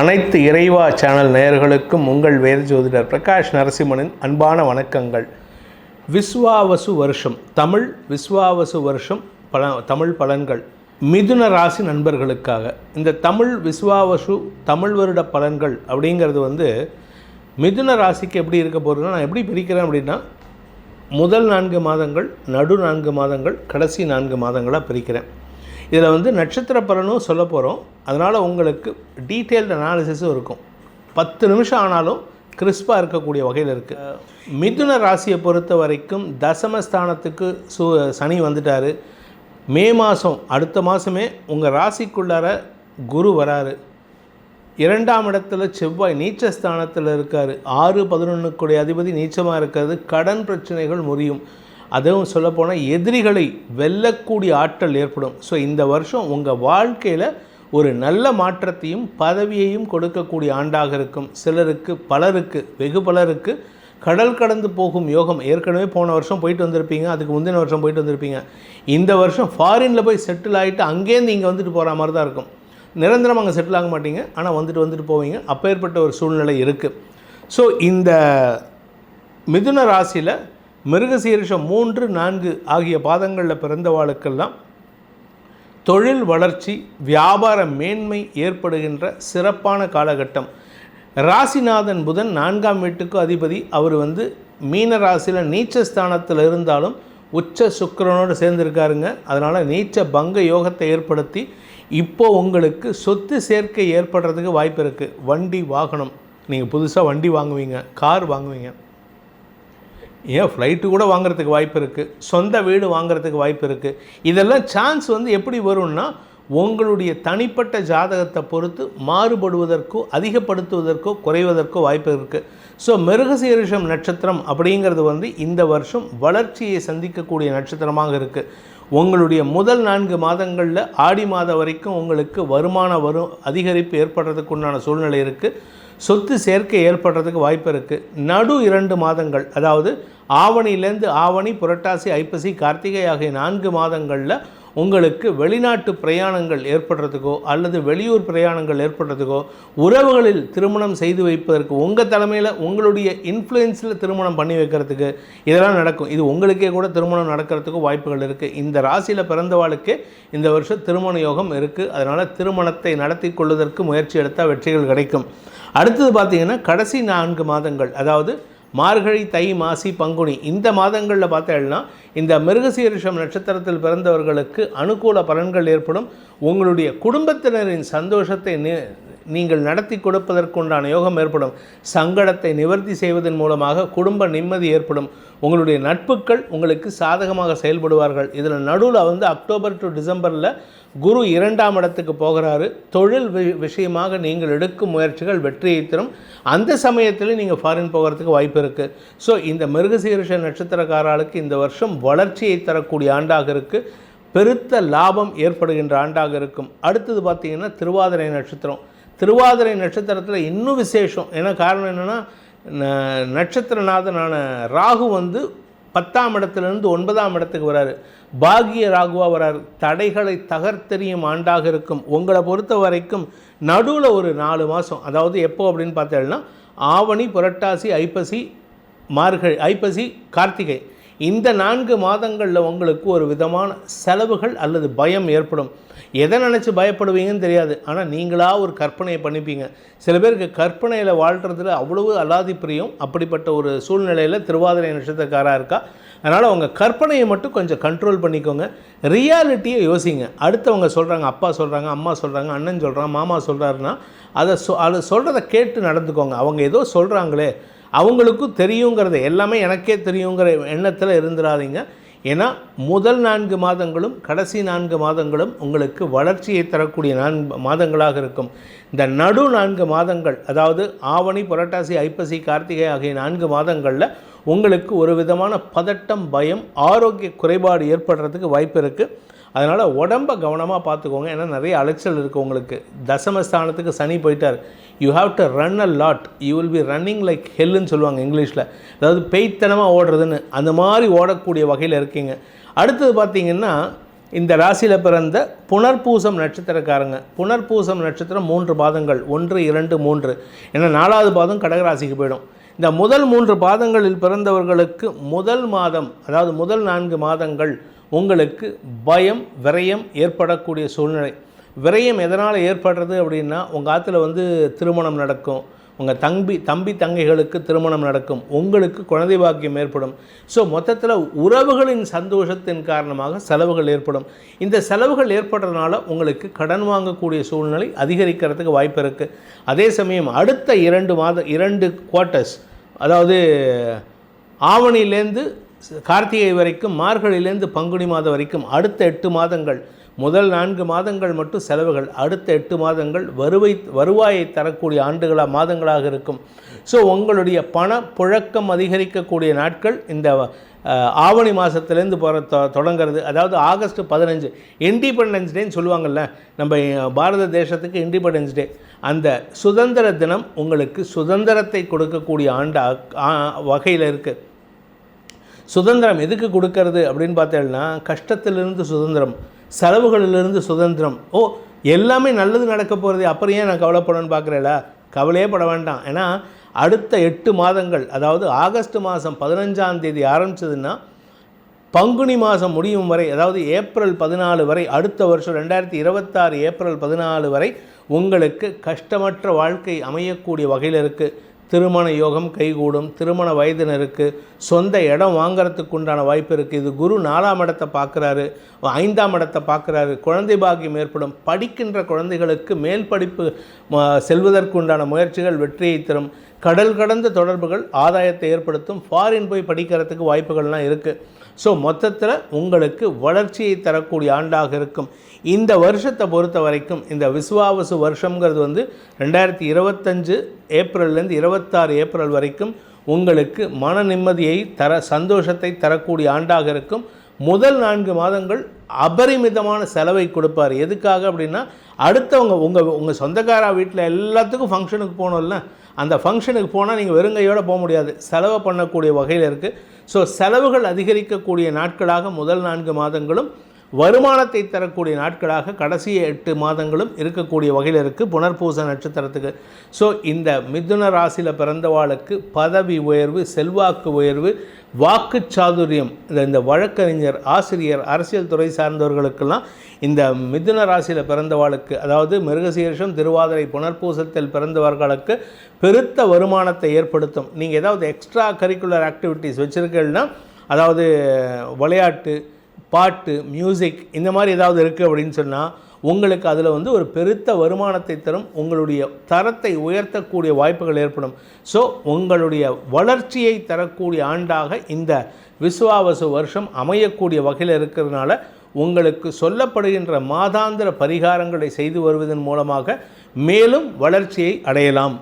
அனைத்து இறைவா சேனல் நேயர்களுக்கும் உங்கள் வேத ஜோதிடர் பிரகாஷ் நரசிம்மனின் அன்பான வணக்கங்கள். விஸ்வாவசு வருஷம். தமிழ் விஸ்வாவசு வருஷம் பல தமிழ் பலன்கள். மிதுன ராசி நண்பர்களுக்காக. இந்த தமிழ் விஸ்வாவசு தமிழ் வருட பலன்கள் அப்படிங்கிறது வந்து மிதுன ராசிக்கு எப்படி இருக்க போகிறதுன்னா நான் எப்படி பிரிக்கிறேன் அப்படின்னா முதல் நான்கு மாதங்கள் நடு நான்கு மாதங்கள் கடைசி நான்கு மாதங்களாக பிரிக்கிறேன். இதில் வந்து நட்சத்திர பலனும் சொல்ல போகிறோம். அதனால் உங்களுக்கு டீட்டெயில்டு அனாலிசிஸும் இருக்கும். பத்து நிமிஷம் ஆனாலும் கிறிஸ்பாக இருக்கக்கூடிய வகையில் இருக்குது மிதுன ராசியை பொறுத்த வரைக்கும் தசமஸ்தானத்துக்கு சு சனி வந்துட்டார். மே மாதம் அடுத்த மாதமே உங்கள் ராசிக்குள்ளார குரு வராரு. இரண்டாம் இடத்துல செவ்வாய் நீச்சஸ்தானத்தில் இருக்கார். ஆறு பதினொன்றுக்குடைய அதிபதி நீச்சமாக இருக்கிறது. கடன் பிரச்சனைகள் முறியும். அதுவும் சொல்லப்போனால் எதிரிகளை வெல்லக்கூடிய ஆற்றல் ஏற்படும். ஸோ இந்த வருஷம் உங்கள் வாழ்க்கையில் ஒரு நல்ல மாற்றத்தையும் பதவியையும் கொடுக்கக்கூடிய ஆண்டாக இருக்கும். சிலருக்கு பலருக்கு வெகு பலருக்கு கடல் கடந்து போகும் யோகம். ஏற்கனவே போன வருஷம் போயிட்டு வந்திருப்பீங்க அதுக்கு முந்தின வருஷம் போயிட்டு வந்திருப்பீங்க. இந்த வருஷம் ஃபாரினில் போய் செட்டில் ஆகிட்டு அங்கேருந்து இங்கே வந்துட்டு போகிற மாதிரி தான் இருக்கும். நிரந்தரம் அங்கே செட்டில் ஆக மாட்டீங்க ஆனால் வந்துட்டு வந்துட்டு போவீங்க. அப்பேற்பட்ட ஒரு சூழ்நிலை இருக்குது ஸோ இந்த மிதுன ராசியில் மிருகசீரிஷம் மூன்று நான்கு ஆகிய பாதங்களில் பிறந்தவாளுக்கெல்லாம் தொழில் வளர்ச்சி வியாபார மேன்மை ஏற்படுகின்ற சிறப்பான காலகட்டம். ராசிநாதன் புதன் நான்காம் வீட்டுக்கு அதிபதி. அவர் வந்து மீன ராசியில் நீச்சஸ்தானத்தில் இருந்தாலும் உச்ச சுக்கரனோடு சேர்ந்துருக்காருங்க. அதனால் நீச்ச பங்க யோகத்தை ஏற்படுத்தி இப்போ உங்களுக்கு சொத்து சேர்க்கை ஏற்படுறதுக்கு வாய்ப்பு இருக்குது வண்டி வாகனம். நீங்கள் புதுசாக வண்டி வாங்குவீங்க கார் வாங்குவீங்க. ஏன் ஃப்ளைட்டு கூட வாங்குறதுக்கு வாய்ப்பு இருக்குது சொந்த வீடு வாங்குறதுக்கு வாய்ப்பு இருக்குது இதெல்லாம் சான்ஸ் வந்து எப்படி வரும்னா உங்களுடைய தனிப்பட்ட ஜாதகத்தை பொறுத்து மாறுபடுவதற்கோ அதிகப்படுத்துவதற்கோ குறைவதற்கோ வாய்ப்பு இருக்குது ஸோ மிருகசீரிஷம் நட்சத்திரம் அப்படிங்கிறது வந்து இந்த வருஷம் வளர்ச்சியை சந்திக்கக்கூடிய நட்சத்திரமாக இருக்குது உங்களுடைய முதல் நான்கு மாதங்களில் ஆடி மாதம் வரைக்கும் உங்களுக்கு வருமான வரும் அதிகரிப்பு ஏற்படுறதுக்கு உண்டான சூழ்நிலை இருக்குது சொத்து சேர்க்கை ஏற்படுறதுக்கு வாய்ப்பு இருக்குது நடு இரண்டு மாதங்கள் அதாவது ஆவணியிலேருந்து ஆவணி புரட்டாசி ஐப்பசி கார்த்திகை ஆகிய நான்கு மாதங்களில் உங்களுக்கு வெளிநாட்டு பிரயாணங்கள் ஏற்படுறதுக்கோ அல்லது வெளியூர் பிரயாணங்கள் ஏற்படுறதுக்கோ உறவுகளில் திருமணம் செய்து வைப்பதற்கு உங்கள் தலைமையில் உங்களுடைய இன்ஃப்ளூயன்ஸில் திருமணம் பண்ணி வைக்கிறதுக்கு இதெல்லாம் நடக்கும். இது உங்களுக்கே கூட திருமணம் நடக்கிறதுக்கும் வாய்ப்புகள் இருக்குது இந்த ராசியில் பிறந்தவாளுக்கு இந்த வருஷம் திருமண யோகம் இருக்குது அதனால் திருமணத்தை நடத்தி கொள்வதற்கு முயற்சி எடுத்தால் வெற்றிகள் கிடைக்கும். அடுத்தது பார்த்திங்கன்னா கடைசி நான்கு மாதங்கள் அதாவது மார்கழி தை மாசி பங்குனி இந்த மாதங்களில் பார்த்தேன்னா இந்த மிருகசீரிஷம் நட்சத்திரத்தில் பிறந்தவர்களுக்கு அனுகூல பலன்கள் ஏற்படும். உங்களுடைய குடும்பத்தினரின் சந்தோஷத்தை நீங்கள் நடத்தி கொடுப்பதற்குண்டான யோகம் ஏற்படும். சங்கடத்தை நிவர்த்தி செய்வதன் மூலமாக குடும்ப நிம்மதி ஏற்படும். உங்களுடைய நட்புகள் உங்களுக்கு சாதகமாக செயல்படுவார்கள். இதில் நடுவில் வந்து அக்டோபர் டு டிசம்பரில் குரு இரண்டாம் இடத்துக்கு போகிறாரு. தொழில் விஷயமாக நீங்கள் எடுக்கும் முயற்சிகள் வெற்றியை தரும். அந்த சமயத்தில் நீங்கள் ஃபாரின் போகிறதுக்கு வாய்ப்பு இருக்குது ஸோ இந்த மிருகசீரிஷ நட்சத்திரக்காரர்களுக்கு இந்த வருஷம் வளர்ச்சியை தரக்கூடிய ஆண்டாக இருக்குது பெருத்த லாபம் ஏற்படுகின்ற ஆண்டாக இருக்கும். அடுத்தது பார்த்திங்கன்னா திருவாதிரை நட்சத்திரம். திருவாதிரை நட்சத்திரத்தில் இன்னும் விசேஷம். ஏன்னா காரணம் என்னென்னா நட்சத்திரநாதனான ராகு வந்து பத்தாம் இடத்துலேருந்து ஒன்பதாம் இடத்துக்கு வராரு. பாகிய ராகுவாக வராரு. தடைகளை தகர்த்தெறியும் ஆண்டாக இருக்கும். உங்களை பொறுத்த வரைக்கும் நடுவில் ஒரு நாலு மாதம் அதாவது எப்போ அப்படின்னு பார்த்தேன்னா ஆவணி புரட்டாசி ஐப்பசி மார்கழி ஐப்பசி கார்த்திகை. இந்த நான்கு மாதங்களில் உங்களுக்கு ஒரு விதமான செலவுகள் அல்லது பயம் ஏற்படும். எதை நினச்சி பயப்படுவீங்கன்னு தெரியாது. ஆனால் நீங்களாக ஒரு கற்பனையை பண்ணிப்பீங்க. சில பேருக்கு கற்பனையில் வாழ்கிறதுல அவ்வளவு அலாதி பிரியம் அப்படிப்பட்ட ஒரு சூழ்நிலையில் திருவாதிரை நட்சத்திரக்காராக இருக்கா? அதனால் அவங்க கற்பனையை மட்டும் கொஞ்சம் கண்ட்ரோல் பண்ணிக்கோங்க. ரியாலிட்டியை யோசிங்க. அடுத்தவங்க சொல்கிறாங்க அப்பா சொல்கிறாங்க அம்மா சொல்கிறாங்க அண்ணன் சொல்கிறாங்க மாமா சொல்கிறாருன்னா அதை சொ அதை சொல்கிறத கேட்டு நடந்துக்கோங்க. அவங்க ஏதோ சொல்கிறாங்களே அவங்களுக்கும் தெரியுங்கிறது எல்லாமே எனக்கே தெரியுங்கிற எண்ணத்தில் இருந்துடாதீங்க ஏன்னா முதல் நான்கு மாதங்களும் கடைசி நான்கு மாதங்களும் உங்களுக்கு வளர்ச்சியை தரக்கூடிய நான்கு மாதங்களாக இருக்கும். இந்த நடு நான்கு மாதங்கள் அதாவது ஆவணி புரட்டாசி ஐப்பசி கார்த்திகை ஆகிய நான்கு மாதங்களில் உங்களுக்கு ஒரு விதமான பதட்டம் பயம் ஆரோக்கிய குறைபாடு ஏற்படுறதுக்கு வாய்ப்பு இருக்குது அதனால் உடம்பை கவனமாக பார்த்துக்கோங்க. ஏன்னா நிறைய அலைச்சல் இருக்குது உங்களுக்கு. தசமஸ்தானத்துக்கு சனி போயிட்டார். You have to run a lot you will be running like ஹெல்லுன்னு சொல்லுவாங்க இங்கிலீஷில். அதாவது பெய்த்தனமாக ஓடுறதுன்னு. அந்த மாதிரி ஓடக்கூடிய வகையில் இருக்கீங்க. அடுத்தது பார்த்திங்கன்னா இந்த ராசியில் பிறந்த புனர்பூசம் நட்சத்திரக்காரங்க. புனர்பூசம் நட்சத்திரம் மூன்று பாதங்கள். ஒன்று இரண்டு மூன்று. ஏன்னா நாலாவது பாதம் கடகராசிக்கு போயிடும். இந்த முதல் மூன்று பாதங்களில் பிறந்தவர்களுக்கு முதல் மாதம் அதாவது முதல் நான்கு மாதங்கள் உங்களுக்கு பயம் விரயம் ஏற்படக்கூடிய சூழ்நிலை. விரயம் எதனால் ஏற்படுறது அப்படின்னா உங்கள் ஆற்றுல வந்து திருமணம் நடக்கும். உங்கள் தம்பி தம்பி தங்கைகளுக்கு திருமணம் நடக்கும். உங்களுக்கு குழந்தை பாக்கியம் ஏற்படும். ஸோ மொத்தத்தில் உறவுகளின் சந்தோஷத்தின் காரணமாக செலவுகள் ஏற்படும். இந்த செலவுகள் ஏற்படுறதுனால உங்களுக்கு கடன் வாங்கக்கூடிய சூழ்நிலை அதிகரிக்கிறதுக்கு வாய்ப்பு இருக்குது அதே சமயம் அடுத்த இரண்டு மாத இரண்டு குவார்ட்டர்ஸ் அதாவது ஆவணிலேருந்து கார்த்திகை வரைக்கும் மார்கழியிலேருந்து பங்குனி மாதம் வரைக்கும் அடுத்த எட்டு மாதங்கள் முதல் நான்கு மாதங்கள் மட்டும் செலவுகள் அடுத்த எட்டு மாதங்கள் வருவை வருவாயை தரக்கூடிய ஆண்டுகளாக மாதங்களாக இருக்கும். ஸோ உங்களுடைய பண புழக்கம் அதிகரிக்கக்கூடிய நாட்கள் இந்த ஆவணி மாதத்துலேருந்து போகிற தொ தொடங்கிறது. அதாவது ஆகஸ்ட் பதினஞ்சு இண்டிபெண்டன்ஸ் டேன்னு சொல்லுவாங்கள்ல நம்ம பாரத தேசத்துக்கு இண்டிபெண்டன்ஸ் டே அந்த சுதந்திர தினம் உங்களுக்கு சுதந்திரத்தை கொடுக்கக்கூடிய ஆண்டாக வகையில் இருக்குது சுதந்திரம் எதுக்கு கொடுக்கறது அப்படின்னு பார்த்தேன்னா கஷ்டத்திலிருந்து சுதந்திரம். செலவுகளிலிருந்து சுதந்திரம். ஓ எல்லாமே நல்லது நடக்க போகிறது அப்புறம் ஏன் நான் கவலைப்படணும்னு பார்க்குறேல? கவலையே பட வேண்டாம். ஏன்னா அடுத்த எட்டு மாதங்கள் அதாவது ஆகஸ்ட் மாதம் பதினஞ்சாம் தேதி ஆரம்பிச்சதுன்னா பங்குனி மாதம் முடியும் வரை அதாவது ஏப்ரல் பதினாலு வரை அடுத்த வருஷம் ரெண்டாயிரத்தி இருபத்தாறு ஏப்ரல் பதினாலு வரை உங்களுக்கு கஷ்டமற்ற வாழ்க்கை அமையக்கூடிய வகையில் இருக்குது திருமண யோகம் கைகூடும் திருமண வயதினருக்கு சொந்த இடம் வாங்கிறதுக்கு உண்டான வாய்ப்பு இருக்குது இது குரு நாலாம் இடத்தை பார்க்குறாரு ஐந்தாம் இடத்தை பார்க்குறாரு. குழந்தை பாக்கியம் ஏற்படும். படிக்கின்ற குழந்தைகளுக்கு மேல் படிப்பு செல்வதற்கு உண்டான முயற்சிகள் வெற்றியை தரும். கடல் கடந்த தொடர்புகள் ஆதாயத்தை ஏற்படுத்தும். ஃபாரின் போய் படிக்கிறதுக்கு வாய்ப்புகள்லாம் இருக்குது ஸோ மொத்தத்தில் உங்களுக்கு வளர்ச்சியை தரக்கூடிய ஆண்டாக இருக்கும். இந்த வருஷத்தை பொறுத்த வரைக்கும் இந்த விசுவாவசு வருஷங்கிறது வந்து ரெண்டாயிரத்தி இருபத்தஞ்சு ஏப்ரல்லேருந்து இருபத்தாறு ஏப்ரல் வரைக்கும் உங்களுக்கு மன நிம்மதியை தர சந்தோஷத்தை தரக்கூடிய ஆண்டாக இருக்கும். முதல் நான்கு மாதங்கள் அபரிமிதமான செலவை கொடுப்பார். எதுக்காக அப்படின்னா அடுத்தவங்க உங்கள் உங்கள் சொந்தக்காரா வீட்டில் எல்லாத்துக்கும் ஃபங்க்ஷனுக்கு போகணும்ல. அந்த ஃபங்க்ஷனுக்கு போனால் நீங்கள் வெறுங்கையோடு போக முடியாது. செலவை பண்ணக்கூடிய வகையில் இருக்குது ஸோ செலவுகள் அதிகரிக்கக்கூடிய நாட்களாக முதல் நான்கு மாதங்களும் வருமானத்தை தரக்கூடிய நாட்களாக கடைசி எட்டு மாதங்களும் இருக்கக்கூடிய வகையில் இருக்குது புனர்பூச நட்சத்திரத்துக்கு. ஸோ இந்த மிதுன ராசியில் பிறந்தவாளுக்கு பதவி உயர்வு செல்வாக்கு உயர்வு வாக்கு சாதுரியம் இந்த இந்த வழக்கறிஞர் ஆசிரியர் அரசியல் துறை சார்ந்தவர்களுக்கெல்லாம் இந்த மிதுன ராசியில் பிறந்தவாளுக்கு அதாவது மிருகசீரிஷம் திருவாதிரை புனர்பூசத்தில் பிறந்தவர்களுக்கு பெருத்த வருமானத்தை ஏற்படுத்தும். நீங்கள் ஏதாவது எக்ஸ்ட்ரா கரிக்குலர் ஆக்டிவிட்டீஸ் வச்சுருக்கீங்கன்னா அதாவது விளையாட்டு பாட்டு மியூசிக் இந்த மாதிரி ஏதாவது இருக்குது அப்படின்னு சொன்னால் உங்களுக்கு அதில் வந்து ஒரு பெருத்த வருமானத்தை தரும் உங்களுடைய தரத்தை உயர்த்தக்கூடிய வாய்ப்புகள் ஏற்படும். ஸோ உங்களுடைய வளர்ச்சியை தரக்கூடிய ஆண்டாக இந்த விசுவாவசு வருஷம் அமையக்கூடிய வகையில் இருக்கிறதுனால உங்களுக்கு சொல்லப்படுகின்ற மாதாந்திர பரிகாரங்களை செய்து வருவதன் மூலமாக மேலும் வளர்ச்சியை அடையலாம்.